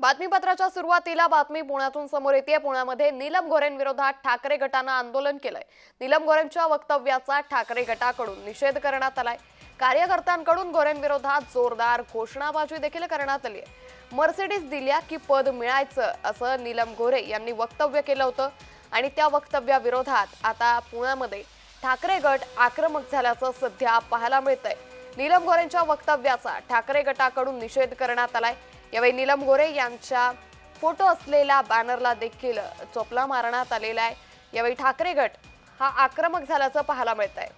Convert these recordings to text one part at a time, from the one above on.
बातमीपत्राच्या सुरुवातीला बातमी पुण्यातून समोर येते पुण्यामध्ये नीलम गोरेंविरोधात ठाकरे गटानं आंदोलन केलंय. नीलम गोरेंच्या वक्तव्याचा ठाकरे गटाकडून निषेध करण्यात आलाय. कार्यकर्त्यांकडून गोरेंविरोधात जोरदार घोषणाबाजी देखील करण्यात आली आहे मर्सिडीज दिल्या की पद मिळायचं असं नीलम गोरे यांनी वक्तव्य केलं होतं. आणि त्या वक्तव्याविरोधात आता पुण्यामध्ये ठाकरे गट आक्रमक झाल्याचं सध्या पाहायला मिळतंय. नीलम गोरेंच्या वक्तव्याचा ठाकरे गटाकडून निषेध करण्यात आलाय. यावेळी नीलम गोरे यांच्या फोटो असलेल्या बॅनरला देखील चोपला मारण्यात आलेला आहे. यावेळी ठाकरे गट हा आक्रमक झाल्याचं पाहायला मिळत आहे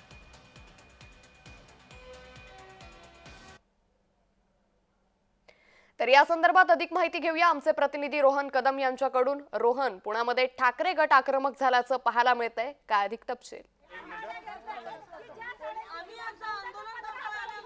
तर या संदर्भात अधिक माहिती घेऊया. आमचे प्रतिनिधी रोहन कदम यांच्याकडून. रोहन पुण्यामध्ये ठाकरे गट आक्रमक झाल्याचं पाहायला मिळत आहे काय अधिक तपशील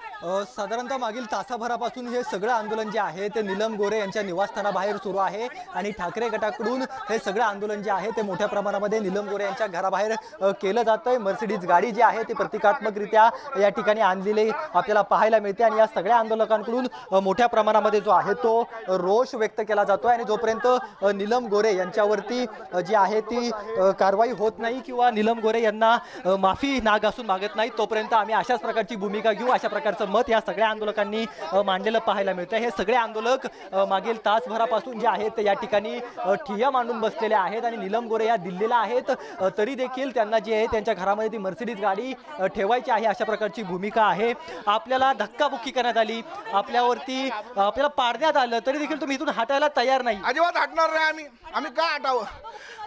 अ, साधारणतः मागील तासाभरापासून हे सगळं आंदोलन जे आहे ते नीलम गोरे यांच्या निवासस्थानाबाहेर सुरू आहे आणि ठाकरे गटाकडून हे सगळं आंदोलन जे आहे ते मोठ्या प्रमाणामध्ये निलम गोरे यांच्या घराबाहेर केलं जातं आहे मर्सिडीज गाडी जी आहे ती प्रतिकात्मकरित्या या ठिकाणी आणलेली आपल्याला पाहायला मिळते आणि या सगळ्या आंदोलकांकडून मोठ्या प्रमाणामध्ये जो आहे तो रोष व्यक्त केला जातो आणि जोपर्यंत नीलम निलम गोरे यांच्यावरती जी आहे ती कारवाई होत नाही किंवा निलम गोरे यांना माफी नाग असून मागत नाही तोपर्यंत आम्ही अशाच प्रकारची भूमिका घेऊ अशा प्रकारचं मत या सगळ्या आंदोलकांनी मांडलेलं पाहायला मिळतं हे सगळे आंदोलक मागील तासभरापासून जे आहेत ते या ठिकाणी ठिय्या मांडून बसलेले आहेत आणि निलम गोरे या दिल्लीला आहेत. तरी देखील त्यांना जे आहे त्यांच्या घरामध्ये ती मर्सिडीज गाडी ठेवायची आहे अशा प्रकारची भूमिका आहे. आपल्याला धक्काबुक्की करण्यात आली. आपल्यावरती आपल्याला पाडण्यात आलं. तरी देखील तुम्ही इथून हटायला तयार नाही. अजिबात हटणार नाही आम्ही. आम्ही का हटावं?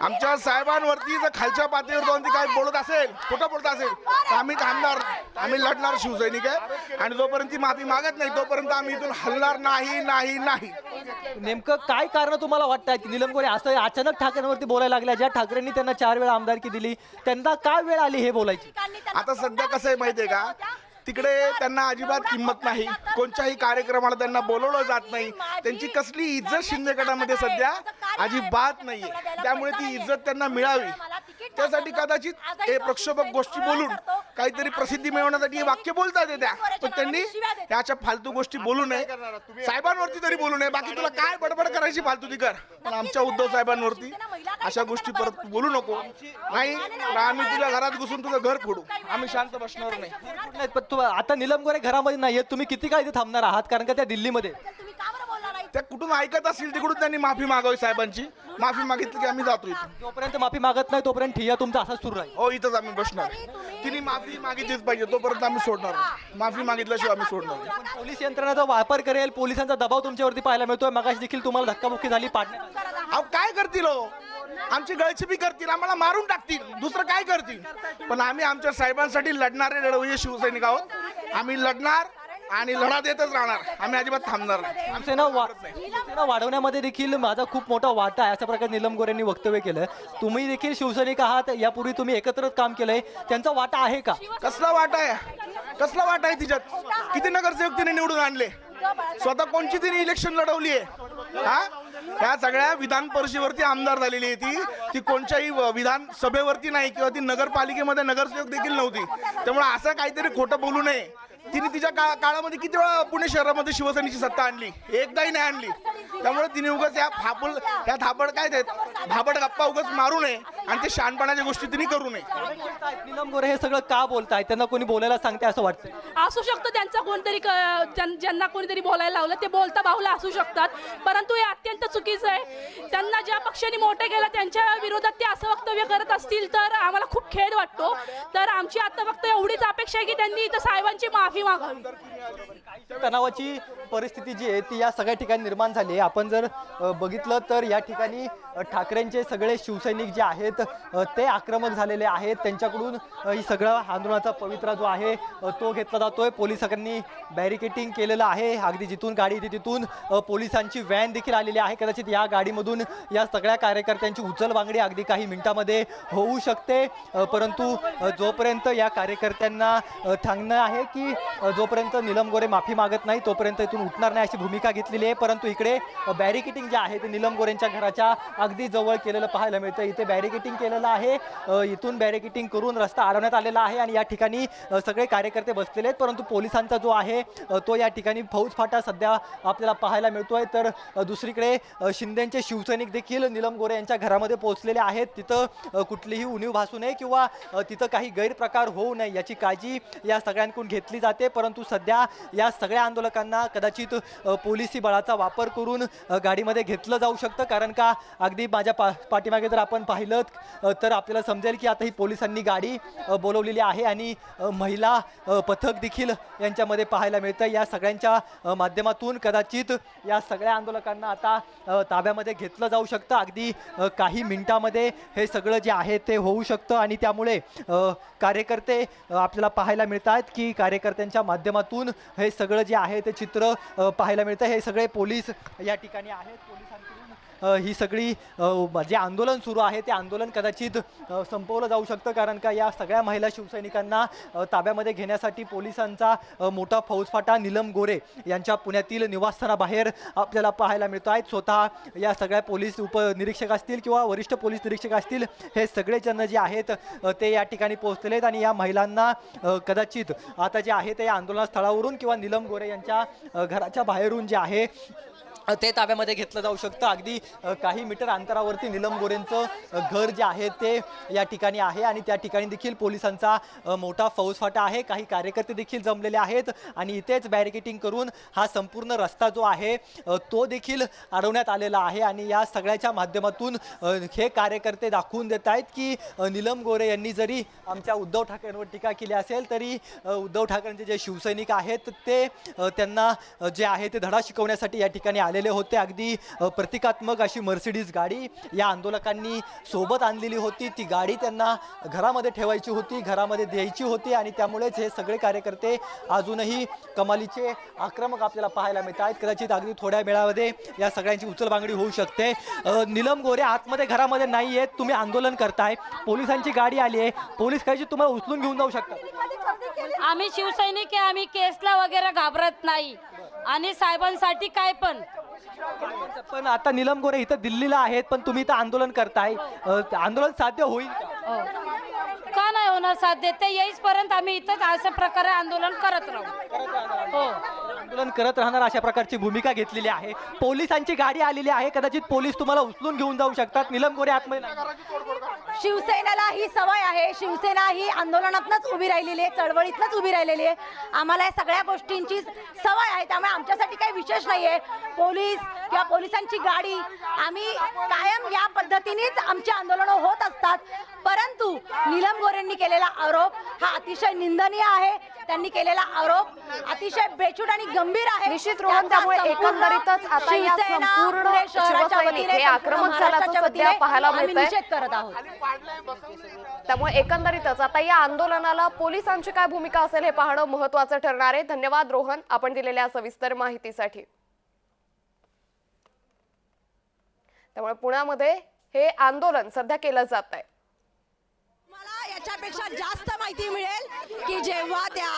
आमच्या साहेबांवरती जर खालच्या पातळीवर जाऊन ती काय बोलत असेल खोटं बोलत असेल तर आम्ही थांबणार आम्ही लढणार शिवसैनिक आहे. आणि जोपर्यंत ती माफी मागत नाही तोपर्यंत आम्ही इथून हलणार नाही नाही नाही. नेमकं काय कारण तुम्हाला वाटतंय की निलम गोरे असं अचानक ठाकरेंवरती बोलायला लागल्या ज्या ठाकरेंनी त्यांना चार वेळा आमदारकी दिली त्यांना काय वेळ आली हे बोलायची? आता सध्या कसं आहे माहिती आहे का? तिकडे त्यांना अजिबात किंमत नाही. कोणत्याही कार्यक्रमाला त्यांना बोलवलं जात नाही. त्यांची कसली इज्जत शिंदे गटामध्ये सध्या अजिबात नाहीये. त्यामुळे ती इज्जत त्यांना मिळावी. त्यासाठी कदाचित हे प्रक्षोभक गोष्टी बोलून काहीतरी प्रसिद्धी मिळवण्यासाठी हे वाक्य बोलतात ते त्या पण त्यांनी ह्याच्या फालतू गोष्टी बोलू नये. साहेबांवरती तरी बोलू नये. बाकी तुला काय बडबड करायची फालतू ती कर पण आमच्या उद्धव साहेबांवरती अशा गोष्टी परत बोलू नको. नाही आम्ही तुझ्या घरात घुसून तुझं घर फोडू. आम्ही शांत बसणार नाही. नाही, पण तु- आता निलम गोरे घरामध्ये नाहीये तुम्ही किती काळ इथे थांबणार आहात? कारण का त्या दिल्लीमध्ये? त्या कुठून ऐकत असतील तिकडून त्यांनी माफी मागावी साहेबांची. माफी मागितली की आम्ही जातो इथून. जोपर्यंत माफी मागत नाही तोपर्यंत ठिय्या तुमचा असाच सुरू राहील. हो इथंच आम्ही बसणार. तिने माफी मागितलीच पाहिजे तोपर्यंत आम्ही सोडणार नाही. माफी मागितल्याशिवाय आम्ही सोडणार नाही. पण पोलीस यंत्रणाचा वापर करेल पोलिसांचा दबाव तुमच्यावरती पाहायला मिळतोय. मगाशी देखील तुम्हाला धक्काबुक्की झाली पाडण्यात आली. अहो काय करतील हो? आमची गळचिपी करतील आम्हाला मारून टाकतील. दुसरं काय करतील? पण आम्ही आमच्या साहेबांसाठी लढणारे लढवये शिवसैनिक आहोत. आम्ही लढणार आणि लढा देतच राहणार. आम्ही अजिबात थांबणार नाही. शिवसेना वा- शिवसेना वाढवण्यामध्ये देखील माझा खूप मोठा वाटा आहे. अशा प्रकारे निलम गोरेंनी वक्तव्य केलं. तुम्ही देखील शिवसैनिक आहात. यापूर्वी तुम्ही एकत्रच काम केलंय. त्यांचा वाटा आहे का? कसला वाट आहे? कसला वाट आहे तिच्यात? किती नगरसेवक तिने निवडून आणले? स्वतः कोणची तिने इलेक्शन लढवली आहे? हा? ह्या सगळ्या विधान परिषदेवरती आमदार झालेली आहे ती. ती कोणत्याही व- विधान सभेवरती नाही किंवा ती नगरपालिकेमध्ये नगरसेवक देखील नव्हती. त्यामुळे असं काहीतरी खोटं बोलू नये. तिने तिच्या का काळामध्ये किती वेळा पुणे शहरामध्ये शिवसेनेची सत्ता आणली? एकदाही नाही आणली. त्यामुळे तिने उगाच या फापल या थापड काय ते भाबड गप्पा उगाच मारू नये. आणि ते शहाणपणाच्या गोष्टी तिने करू नये. निलम गोरे हे सगळं का बोलताय? त्यांना कोणी बोलायला सांगते असं वाटतं असू शकतं त्यांचा कोणतरी क- ज्यां- ज्यांना कोणीतरी बोलायला लावलं ते बोलता बाहुला असू शकतात. परंतु हे अत्यंत चुकीचं आहे. त्यांना ज्या पक्षाने मोठं केलं त्यांच्या विरोधात ते असं वक्तव्य करत असतील तर आम्हाला खूप खेद वाटतो. तर आमची आता फक्त एवढीच अपेक्षा आहे की त्यांनी इथं साहेबांची माफी मागावी. तणावाची परिस्थिती जी आहे ती या सगळ्या ठिकाणी निर्माण झाली आहे. आपण जर अ, बघितलं तर या ठिकाणी अ, ठाकरेंचे सगळे शिवसैनिक जे आहेत आहेत. ते आक्रमक झालेले आहेत. त्यांच्याकडून ही सगळं आंदोलनाचा पवित्रा जो आहे तो घेतला जातोय. पोलिसांनी बॅरिकेटिंग केलेलं आहे. अगदी जिथून गाडी येते तिथून पोलिसांची व्हॅन देखील आलेली आहे. कदाचित या गाडीमधून या सगळ्या कार्यकर्त्यांची उचलबांगडी अगदी काही मिनिटामध्ये होऊ शकते. परंतु जोपर्यंत या कार्यकर्त्यांना अ, सांगणं आहे की जोपर्यंत निलम गोरे माफी मागत नाही तोपर्यंत इथून इथून उठणार नाही अशी भूमिका घेतलेली आहे. परंतु इकडे बॅरिकेटिंग जे आहे ते निलम गोरेंच्या घराच्या अगदी जवळ केलेलं पाहायला मिळतं. इथे बॅरिकेटिंग केलेलं आहे. इथून बॅरिकेटिंग करून रस्ता अडवण्यात आलेला आहे आणि या ठिकाणी सगळे कार्यकर्ते बसलेले आहेत. परंतु पोलिसांचा जो आहे तो या ठिकाणी फौजफाटा सध्या आपल्याला पाहायला मिळतोय. तर दुसरीकडे शिंदेचे शिवसैनिक देखील निलम गोरे यांच्या घरामध्ये पोहोचलेले आहेत. तिथं कुठलीही उणीव भासू नये किंवा तिथं काही गैरप्रकार होऊ नये याची काळजी या सगळ्यांकडून घेतली जाते. परंतु सध्या या सगळ्या आंदोलकांना कदाचित पोलिसी बळाचा वापर करून गाडीमध्ये घेतलं जाऊ शकतं. कारण का अगदी माझ्या पा पाठीमागे जर आपण पाहिलं तर आपल्याला समजेल की आता ही पोलिसांनी गाडी बोलवलेली आहे आणि महिला पथक देखील यांच्यामध्ये पाहायला मिळतं या सगळ्यांच्या माध्यमातून कदाचित या सगळ्या आंदोलकांना आता ताब्यामध्ये घेतलं जाऊ शकतं. अगदी काही मिनिटामध्ये हे सगळं जे आहे ते होऊ शकतं आणि त्यामुळे कार्यकर्ते आपल्याला पाहायला मिळत आहेत की कार्यकर्त्यांच्या माध्यमातून हे सगळं जे आहे ते चित्र पाहायला मिळतं. हे सगळे पोलीस या ठिकाणी आहेत. पोलिसांकडून ही सगळी जे आंदोलन सुरू आहे ते आंदोलन कदाचित संपवलं जाऊ शकतं. कारण का या सगळ्या महिला शिवसैनिकांना ताब्यामध्ये घेण्यासाठी पोलिसांचा मोठा फौजफाटा निलम गोरे यांच्या पुण्यातील निवासस्थानाबाहेर आपल्याला पाहायला मिळतो आहेत. स्वतः या सगळ्या पोलीस उपनिरीक्षक असतील किंवा वरिष्ठ पोलीस निरीक्षक असतील हे सगळे जण जे आहेत ते या ठिकाणी पोहोचलेले आहेत. आणि या महिलांना कदाचित आता जे आहे ते या आंदोलन स्थळावरून किंवा निलम गोरे यांच्या घराच्या बाहेरून जे आहे ते ताब्यामध्ये घेतलं जाऊ शकतं. अगदी काही मीटर अंतरावरती निलम गोरेंचं घर जे आहे ते या ठिकाणी आहे आणि त्या ठिकाणी देखील पोलिसांचा मोठा फौजफाटा आहे. काही कार्यकर्ते देखील जमलेले आहेत आणि इथेच बॅरिकेटिंग करून हा संपूर्ण रस्ता जो आहे तो देखील अडवण्यात आलेला आहे आणि या सगळ्याच्या माध्यमातून हे कार्यकर्ते दाखवून देत आहेत की निलम गोरे यांनी जरी आमच्या उद्धव ठाकरेंवर टीका केली असेल तरी उद्धव ठाकरेंचे जे शिवसैनिक आहेत ते त्यांना जे आहे ते धडा शिकवण्यासाठी या ठिकाणी आले आलेले होते. अगदी प्रतिकात्मक अशी मर्सिडीज गाडी या आंदोलकांनी सोबत आणलेली होती. ती गाडी त्यांना घरामध्ये ठेवायची होती घरामध्ये द्यायची होती आणि त्यामुळेच हे सगळे कार्यकर्ते अजूनही कमालीचे आक्रमक आपल्याला पाहायला मिळत आहेत कदाचित अगदी थोड्या वेळामध्ये या सगळ्यांची उचलबांगडी होऊ शकते. निलम गोरे आतमध्ये घरामध्ये नाही आहेत. तुम्ही आंदोलन करताय. पोलिसांची गाडी आली आहे. पोलीस काही तुम्हाला उचलून घेऊन जाऊ शकतात. आम्ही शिवसैनिक आहे. आम्ही केसला वगैरे घाबरत नाही. आणि साहेबांसाठी काय पण. पण आता निलम गोरे इथं दिल्लीला आहेत पण तुम्ही इथं आंदोलन करताय. अ, आंदोलन साध्य होईल का? हो. का नाही होणार साध्य? ते येईसपर्यंत आम्ही इथंच अशा प्रकारे आंदोलन करत राहू. हो. आंदोलन करत राहणार अशा प्रकारची भूमिका घेतलेली आहे. पोलिसांची गाडी आलेली आहे. कदाचित पोलीस तुम्हाला उचलून घेऊन जाऊ शकतात. निलम गोरे आतमध्ये नाही. शिवसेनेला ही सवय आहे. शिवसेना ही आंदोलनातनच उभी राहिलेली आहे चळवळीतनच उभी राहिलेली आहे. आम्हाला या सगळ्या गोष्टींची सवय आहे त्यामुळे आमच्यासाठी काही विशेष नाही आहे पोलीस किंवा पोलिसांची गाडी. आम्ही कायम या पद्धतीनेच आमची आंदोलनं होत असतात. परंतु नीलम गोरेंनी केलेला आरोप हा अतिशय निंदनीय आहे. त्यांनी केलेला आरोप अतिशय बेछूट आणि गंभीर आहे. निश्चित त्यामुळे एकंदरीतच आता या संपूर्ण शिवसैनिक हे आक्रमक झाल्याचं सध्या पाहायला मिळतंय. करत आहोत. त्यामुळे एकंदरीतच आता या आंदोलनाला पोलिसांची काय भूमिका असेल हे पाहणं महत्वाचं ठरणार आहे. धन्यवाद रोहन आपण दिलेल्या सविस्तर माहितीसाठी. त्यामुळे पुण्यामध्ये हे आंदोलन सध्या केलं जात आहे मला याच्यापेक्षा जास्त माहिती मिळेल की जेव्हा त्या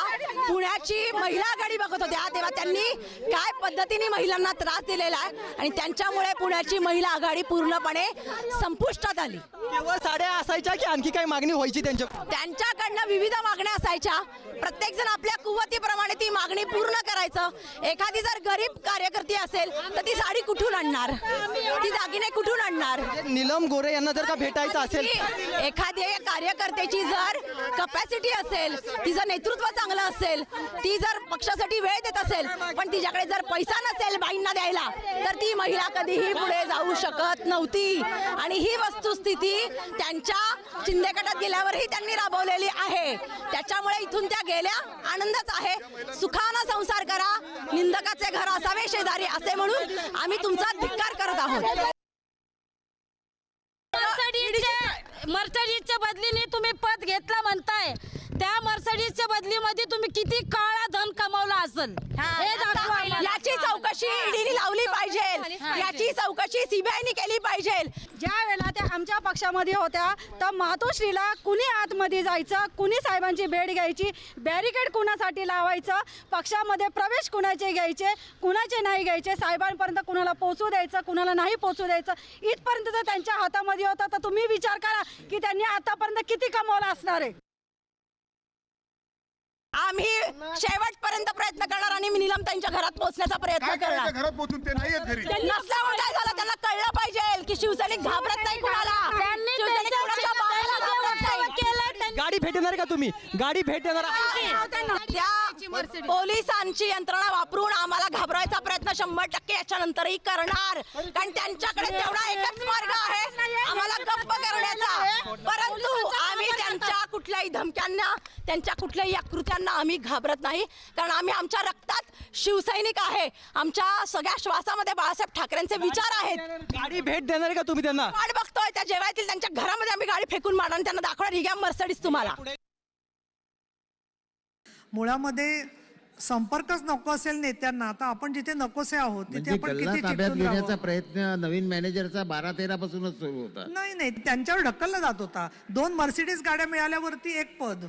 पुण्याची महिला आघाडी बघत होत्या तेव्हा त्यांनी काय पद्धतीने महिलांना त्रास दिलेला आहे आणि त्यांच्यामुळे पुण्याची महिला आघाडी पूर्णपणे संपुष्टात आली. केवळ साड्या असायच्या की आणखी काही मागणी व्हायची त्यांच्या त्यांच्याकडनं विविध मागण्या असायच्या. प्रत्येक जण आपल्या कुवतीप्रमाणे ती मागणी पूर्ण करायचं. एखादी जर गरीब कार्यकर्ती असेल तर ती साडी कुठून आणणार? ती दागिने कुठून आणणार? निलम गोरे यांना जर का भेटायचं असेल एखाद्या कार्यकर्त्याची जर कॅपॅसिटी असेल तिचं नेतृत्व चांगलं असेल ती जर पक्षासाठी वेळ देत असेल पण तिच्याकडे जर पैसा नसेल बाईंना द्यायला तर ती महिला कधीही पुढे जाऊ शकत नव्हती. आणि ही वस्तुस्थिती त्यांच्या शिंदे गटात गेल्यावरही त्यांनी राबवलेली आहे. त्याच्यामुळे इथून त्या गेल्या आनंदच आहे. सुखानं संसार करा निंदकाचे घर असावे शेजारी असे म्हणून आम्ही तुमचा धिक्कार करत आहोत. मर्सडीजच्या बदलीने तुम्ही पद घेतला म्हणताय. त्या मर्सडीजच्या बदलीमध्ये तुम्ही किती काळा धन कमावला असेल. हे दाखवा आम्हाला. चौकशी ईडीने लावली पाहिजे. याची चौकशी सीबीआयने केली पाहिजे. ज्या वेळेला त्या आमच्या पक्षामध्ये होत्या तर मातोश्रीला कुणी आतमध्ये जायचं कुणी साहेबांची भेट घ्यायची बॅरिकेड कुणासाठी लावायचं पक्षामध्ये प्रवेश कुणाचे घ्यायचे कुणाचे नाही घ्यायचे साहेबांपर्यंत कुणाला पोचू द्यायचं कुणाला नाही पोचू द्यायचं इथपर्यंत जर त्यांच्या हातामध्ये होतं तर तुम्ही विचार करा की त्यांनी आतापर्यंत किती कमवलं असणार आहे. आम्ही शेवटपर्यंत प्रयत्न करणार आणि निलम त्यांच्या घरात पोहोचण्याचा प्रयत्न करणार. घरात पोहोचून ते नाही घरी. नसल्यामुळे काय झालं? त्यांना कळलं पाहिजे की शिवसैनिक घाबरत नाही कुणाला. त्यांनी शिवसैनिक कुणाच्या बाळाला घाबरत नाही. गाडी भेट देणार का तुम्ही? गाडी भेट देणार त्या पोलिसांची यंत्रणा वापरून आम्हाला घाबरायचा प्रयत्न शंभर टक्के याच्या नंतरही करणार. कारण त्यांच्याकडे तेवढा एकच मार्ग आहे. आम्हाला गप्प करण्याचा. परंतु आम्ही त्यांच्या कुठल्याही धमक्यांना त्यांच्या कुठल्याही आकृत्यांना आम्ही घाबरत नाही. कारण आम्ही आमच्या रक्तात शिवसैनिक आहे. आमच्या सगळ्या श्वासामध्ये बाळासाहेब ठाकरेंचे विचार आहेत. गाडी भेट देणार का तुम्ही त्यांना? वाट बघतोय त्या जेव्हा येतील त्यांच्या घरामध्ये आम्ही गाडी फेकून मारणार आणि त्यांना दाखवणार. ही घ्या मर्सडीज तुम्हाला. मुळामध्ये संपर्कच नको असेल नेत्यांना तर आपण जिथे नकोसे आहोत तिथे म्हणजे आपण किती ताब्यात चिकटून घेण्याचा राहावं? प्रयत्न नवीन मॅनेजरचा बारा तेरा पासूनच सुरू होता. नाही नाही त्यांच्यावर ढकलला जात होता. दोन मर्सिडीज गाड्या मिळाल्यावरती एक पद.